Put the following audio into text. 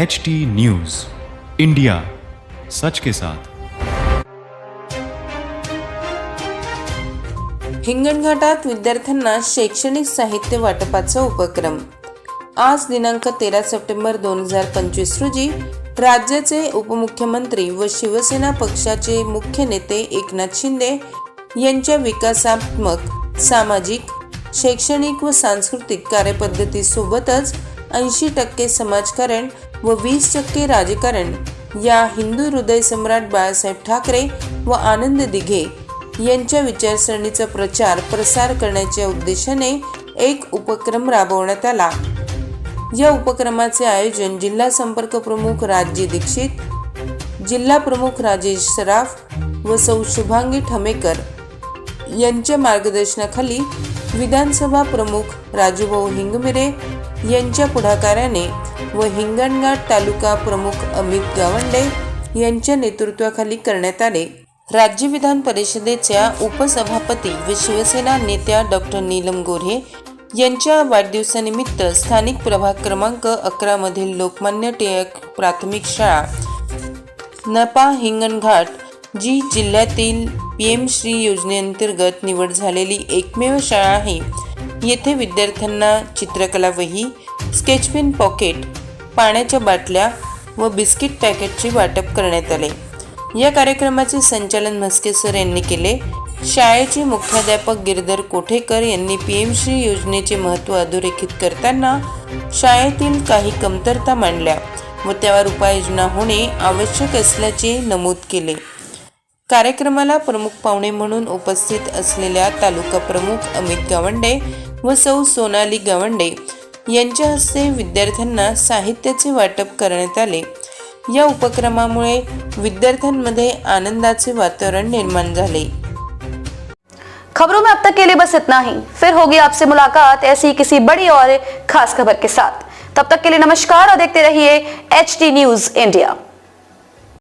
H T news India सच के साथ हिंगणघाटात विद्यार्थ्यांना शैक्षणिक साहित्य वाटपाचा उपक्रम. आज दिनांक तेरा सप्टेंबर दोन हजार पंचवीस रोजी राज्याचे उपमुख्यमंत्री व शिवसेना पक्षाचे मुख्य नेते एकनाथ शिंदे यांच्या विकासात्मक सामाजिक शैक्षणिक व सांस्कृतिक कार्यपद्धतीसोबतच ऐंशी टक्के समाजकारण व वीस टक्के राजकारण या हिंदू हृदय सम्राट बाळासाहेब ठाकरे व आनंद दिघे यांच्या विचारसरणीचा प्रचार प्रसार करण्याच्या उद्देशाने एक उपक्रम राबवण्यात आला. या उपक्रमाचे आयोजन जिल्हा संपर्क प्रमुख राजजी दीक्षित जिल्हा प्रमुख राजेश सराफ व सौ शुभांगी ठमेकर यांच्या मार्गदर्शनाखाली विधानसभा प्रमुख राजूभाऊ हिंगमिरे यांच्या पुढाकाराने व हिंगणघाट तालुका प्रमुख अमित गावंडे यांच्या नेतृत्वाखाली करण्यात आले. राज्य विधान परिषदेच्या उपसभापती व शिवसेना नेत्या डॉक्टर नीलम गोऱ्हे यांच्या वाढदिवसानिमित्त स्थानिक प्रभाग क्रमांक अकरा मधील लोकमान्य टिळक प्राथमिक शाळा नपा हिंगणघाट जी जिल्ह्यातील पी एम श्री योजनेअंतर्गत निवड झालेली एकमेव शाळा आहे. येथे विद्यार्थ्यांना चित्रकला वही स्केचपेन पॉकेट पाण्याच्या बाटल्या व बिस्किट पॅकेटचे वाटप करण्यात आले. या कार्यक्रमाचे संचालन म्हस्के सर यांनी केले. शाळेचे मुख्याध्यापक गिरधर कोठेकर यांनी पी एम श्री योजनेचे महत्त्व अधोरेखित करताना शाळेतील काही कमतरता मांडल्या व त्यावर उपाययोजना होणे आवश्यक असल्याचे नमूद केले. कार्यक्रमाला प्रमुख पाहुणे म्हणून उपस्थित असलेल्या तालुका प्रमुख अमित गावंडे व सौ सोनाली गावंडे यांच्या हस्ते विद्यार्थ्यांना साहित्याचे वाटप करण्यात आले. या उपक्रमामुळे विद्यार्थ्यांमध्ये आनंदाचे वातावरण निर्माण झाले. खबरों में अब तक के लिए बस इतना ही। फिर होगी आपसे मुलाकात ऐसी किसी बड़ी और खास खबर के साथ। तब तक के लिए नमस्कार और देखते रहिए एच टी न्यूज इंडिया